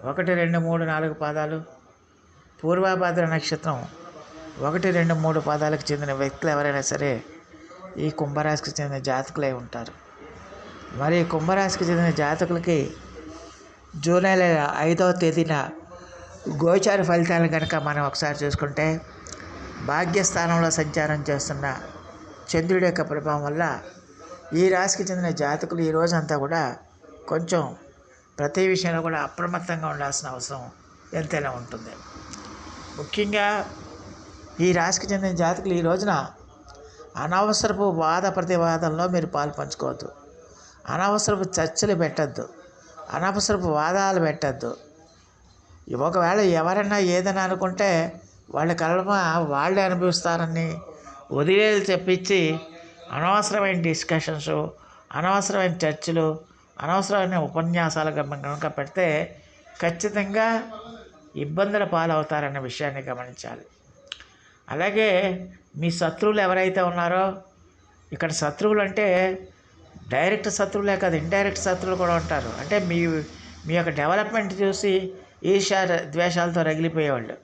ఒకటి రెండు మూడు నాలుగు పాదాలు. పూర్వాభాద్ర నక్షత్రం ఒకటి రెండు మూడు పాదాలకు చెందిన వ్యక్తులు ఎవరైనా సరే ఈ కుంభరాశికి చెందిన జాతకులై ఉంటారు. మరి కుంభరాశికి చెందిన జాతకులకి జూలై నెల ఐదవ తేదీన గోచార ఫలితాలు కనుక మనం ఒకసారి చూసుకుంటే భాగ్యస్థానంలో సంచారం చేస్తున్న చంద్రుడి యొక్క ప్రభావం వల్ల ఈ రాశికి చెందిన జాతకులు ఈ రోజంతా కూడా కొంచెం ప్రతి విషయంలో కూడా అప్రమత్తంగా ఉండాల్సిన అవసరం ఎంతైనా ఉంటుంది. ముఖ్యంగా ఈ రాశికి చెందిన జాతకులు ఈ రోజున అనవసరపు వాద ప్రతివాదంలో మీరు పాలు పంచుకోవద్దు. అనవసరపు చర్చలు పెట్టద్దు. అనవసరపు వాదాలు పెట్టద్దు. ఒకవేళ ఎవరైనా ఏదైనా అనుకుంటే వాళ్ళ కలమ వాళ్ళే అనుభవిస్తారని వదిలేలు చెప్పించి అనవసరమైన డిస్కషన్స్ అనవసరమైన చర్చలు అనవసరమైన ఉపన్యాసాలు కనుక పెడితే ఖచ్చితంగా ఇబ్బందుల పాలవుతారన్న విషయాన్ని గమనించాలి. అలాగే మీ శత్రువులు ఎవరైతే ఉన్నారో ఇక్కడ శత్రువులు అంటే డైరెక్ట్ శత్రువులే కాదు ఇండైరెక్ట్ శత్రువులు కూడా ఉంటారు. అంటే మీ మీ యొక్క డెవలప్మెంట్ చూసి ఈర్ష్యా ద్వేషాలతో రగిలిపోయేవాళ్ళు.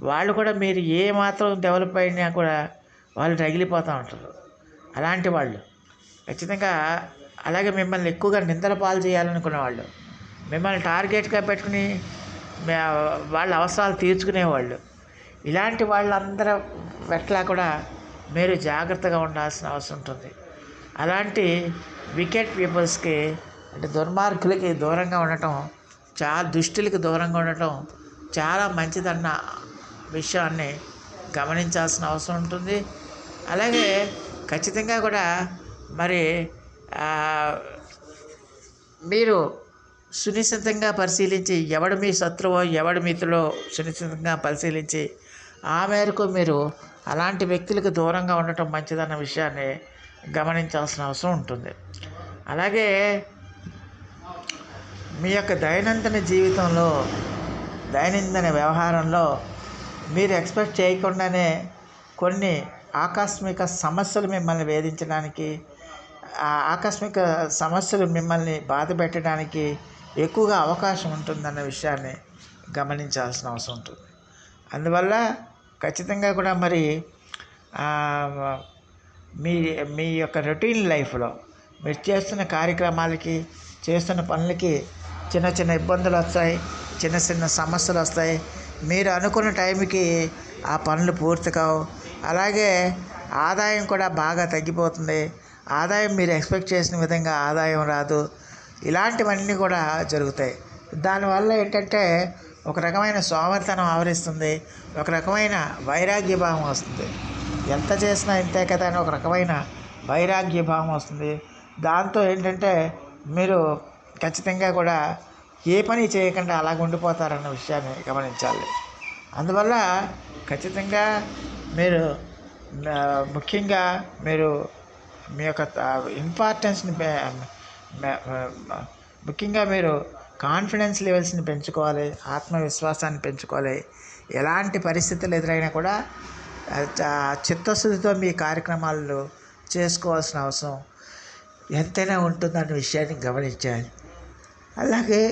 వాళ్ళు కూడా మీరు ఏ మాత్రం డెవలప్ అయినా కూడా వాళ్ళు రగిలిపోతూ ఉంటారు. అలాంటి వాళ్ళు. ఖచ్చితంగా అలాగే మిమ్మల్ని ఎక్కువగా నిందల పాలు చేయాలనుకునే వాళ్ళు మిమ్మల్ని టార్గెట్గా పెట్టుకుని వాళ్ళ అవసరాలు తీర్చుకునేవాళ్ళు. ఇలాంటి వాళ్ళందరూ పట్ల కూడా మీరు జాగ్రత్తగా ఉండాల్సిన అవసరం ఉంటుంది. అలాంటి వికెట్ పీపుల్స్కి అంటే దుర్మార్గులకి దూరంగా ఉండటం చాలా దుష్టులకి దూరంగా ఉండటం చాలా మంచిదన్న విషయాన్ని గమనించాల్సిన అవసరం ఉంటుంది. అలాగే ఖచ్చితంగా కూడా మరి మీరు సునిశ్చితంగా పరిశీలించి ఎవడు మీ శత్రువో ఎవడు మిత్రులో సునిశ్చితంగా పరిశీలించి ఆ మేరకు మీరు అలాంటి వ్యక్తులకు దూరంగా ఉండటం మంచిదన్న విషయాన్ని గమనించాల్సిన అవసరం ఉంటుంది. అలాగే మీ యొక్క దైనందిన జీవితంలో దైనందిన వ్యవహారంలో మీరు ఎక్స్పెక్ట్ చేయకుండానే కొన్ని ఆకస్మిక సమస్యలు మిమ్మల్ని వేధించడానికి ఆకస్మిక సమస్యలు మిమ్మల్ని బాధ పెట్టడానికి ఎక్కువగా అవకాశం ఉంటుందన్న విషయాన్ని గమనించాల్సిన అవసరం ఉంటుంది. అందువల్ల ఖచ్చితంగా కూడా మరి మీ మీ యొక్క రొటీన్ లైఫ్లో మీరు చేస్తున్న కార్యక్రమాలకి చేస్తున్న పనులకి చిన్న చిన్న ఇబ్బందులు వస్తాయి చిన్న చిన్న సమస్యలు వస్తాయి. మీరు అనుకున్న టైంకి ఆ పనులు పూర్తి కావు. అలాగే ఆదాయం కూడా బాగా తగ్గిపోతుంది. ఆదాయం మీరు ఎక్స్పెక్ట్ చేసిన విధంగా ఆదాయం రాదు. ఇలాంటివన్నీ కూడా జరుగుతాయి. దానివల్ల ఏంటంటే ఒక రకమైన సోమరితనం ఆవరిస్తుంది. ఒక రకమైన వైరాగ్య భావం వస్తుంది. ఎంత చేసినా ఇంతే కదా అని ఒక రకమైన వైరాగ్య భావం వస్తుంది. దాంతో ఏంటంటే మీరు ఖచ్చితంగా కూడా ఏ పని చేయకుండా అలాగ ఉండిపోతారన్న విషయాన్ని గమనించాలి. అందువల్ల ఖచ్చితంగా మీరు ముఖ్యంగా మీరు మీ యొక్క ఇంపార్టెన్స్ని ముఖ్యంగా మీరు కాన్ఫిడెన్స్ లెవెల్స్ని పెంచుకోవాలి ఆత్మవిశ్వాసాన్ని పెంచుకోవాలి. ఎలాంటి పరిస్థితులు ఎదురైనా కూడా చిత్తశుద్ధితో మీ కార్యక్రమాలు చేసుకోవాల్సిన అవసరం. ఎంతైనా ఉంటుందన్న విషయాన్ని గమనించాలి. అలాగే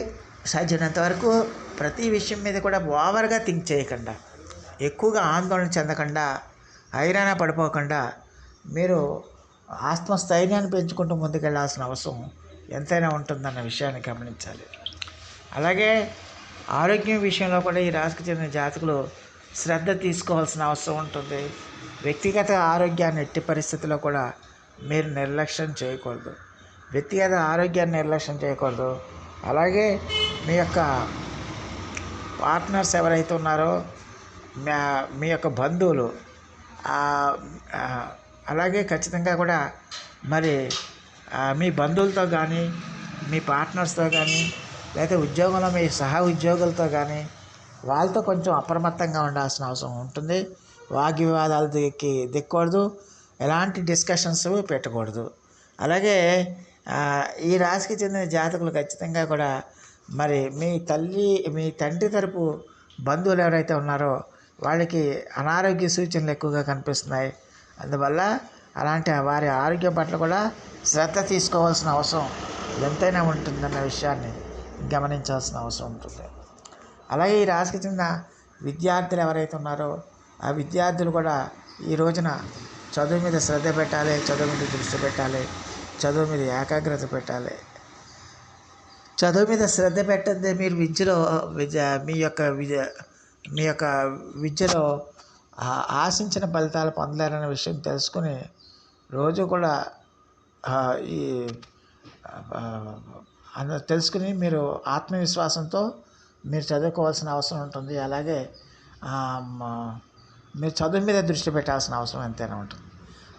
సాధ్యమైనంత వరకు ప్రతి విషయం మీద కూడా ఓవర్గా థింక్ చేయకుండా ఎక్కువగా ఆందోళన చెందకుండా హైరాణ పడిపోకుండా మీరు ఆత్మస్థైర్యాన్ని పెంచుకుంటూ ముందుకెళ్ళాల్సిన అవసరం ఎంతైనా ఉంటుందన్న విషయాన్ని గమనించాలి. అలాగే ఆరోగ్యం విషయంలో కూడా ఈ రాశికి చెందిన జాతకులు శ్రద్ధ తీసుకోవాల్సిన అవసరం ఉంటుంది. వ్యక్తిగత ఆరోగ్యాన్ని ఎట్టి పరిస్థితుల్లో కూడా మీరు నిర్లక్ష్యం చేయకూడదు. వ్యక్తిగత ఆరోగ్యాన్ని నిర్లక్ష్యం చేయకూడదు. అలాగే మీ యొక్క పార్ట్నర్స్ ఎవరైతే ఉన్నారో మా- మీ యొక్క బంధువులు అలాగే ఖచ్చితంగా కూడా మరి మీ బంధువులతో కానీ మీ పార్ట్నర్స్తో కానీ లేకపోతే ఉద్యోగంలో మీ సహా ఉద్యోగులతో కానీ వాళ్ళతో కొంచెం అప్రమత్తంగా ఉండాల్సిన అవసరం ఉంటుంది. వాగ్వివాదాలు దిక్కి దిక్కకూడదు ఎలాంటి డిస్కషన్స్ పెట్టకూడదు. అలాగే ఈ రాశికి చెందిన జాతకులు ఖచ్చితంగా కూడా మరి మీ తల్లి మీ తండ్రి తరపు బంధువులు ఎవరైతే ఉన్నారో వాళ్ళకి అనారోగ్య సూచనలు ఎక్కువగా కనిపిస్తున్నాయి. అందువల్ల అలాంటి వారి ఆరోగ్యం పట్ల కూడా శ్రద్ధ తీసుకోవాల్సిన అవసరం ఎంతైనా ఉంటుందన్న విషయాన్ని గమనించాల్సిన అవసరం ఉంటుంది. అలాగే ఈ రాశికి చెందిన విద్యార్థులు ఎవరైతే ఉన్నారో ఆ విద్యార్థులు కూడా ఈ రోజున చదువు మీద శ్రద్ధ పెట్టాలి చదువు మీద దృష్టి పెట్టాలి చదువు మీద ఏకాగ్రత పెట్టాలి. చదువు మీద శ్రద్ధ పెట్టద్దే మీరు విద్యలో విద్య మీ యొక్క విద్య మీ యొక్క విద్యలో ఆశించిన ఫలితాలు పొందలేరనే విషయం తెలుసుకుని రోజు కూడా ఈ తెలుసుకుని మీరు ఆత్మవిశ్వాసంతో మీరు చదువుకోవాల్సిన అవసరం ఉంటుంది. అలాగే మీరు చదువు మీద దృష్టి పెట్టాల్సిన అవసరం ఎంతైనా ఉంటుంది.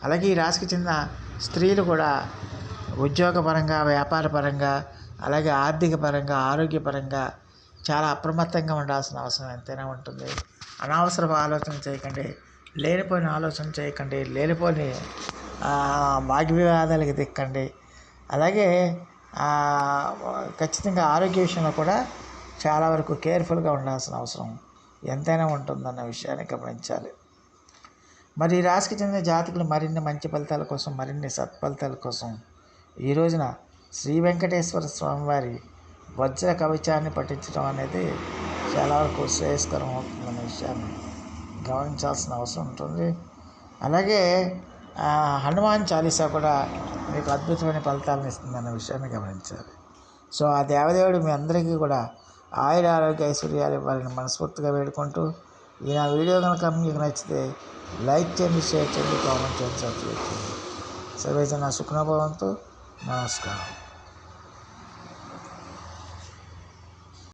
అలాగే ఈ రాశికి చెందిన స్త్రీలు కూడా ఉద్యోగపరంగా వ్యాపారపరంగా అలాగే ఆర్థిక పరంగా ఆరోగ్యపరంగా చాలా అప్రమత్తంగా ఉండాల్సిన అవసరం ఎంతైనా ఉంటుంది. అనవసరపు ఆలోచన చేయకండి లేనిపోయిన ఆలోచన చేయకండి లేనిపోని ఆ, వాగ్వివాదాలకి దిక్కండి. అలాగే ఖచ్చితంగా ఆరోగ్య విషయంలో కూడా చాలా వరకు కేర్ఫుల్గా ఉండాల్సిన అవసరం ఎంతైనా ఉంటుందన్న విషయాన్ని గమనించాలి. మరి ఈ రాశికి చెందిన జాతకులు మరిన్ని మంచి ఫలితాల కోసం మరిన్ని సత్ఫలితాల కోసం ఈ రోజున శ్రీ వెంకటేశ్వర స్వామివారి వజ్ర కవచాన్ని పఠించడం అనేది చాలా వరకు శ్రేయస్కరం అవుతుంది. విషయాన్ని గమనించాల్సిన అవసరం ఉంటుంది. అలాగే హనుమాన్ చాలీసా కూడా మీకు అద్భుతమైన ఫలితాలను ఇస్తుందన్న విషయాన్ని గమనించాలి. సో ఆ దేవదేవుడు మీ అందరికీ కూడా ఆయుర ఆరోగ్య ఐశ్వర్యాలు ఇవ్వాలని మనస్ఫూర్తిగా వేడుకుంటూ ఈ నా వీడియో కనుక మీకు నచ్చితే లైక్ చేయండి షేర్ చేయండి కామెంట్ చేయండి సబ్స్క్రైబ్ చేయండి. సర్వేజన సుఖనభవంతో. నమస్కారం.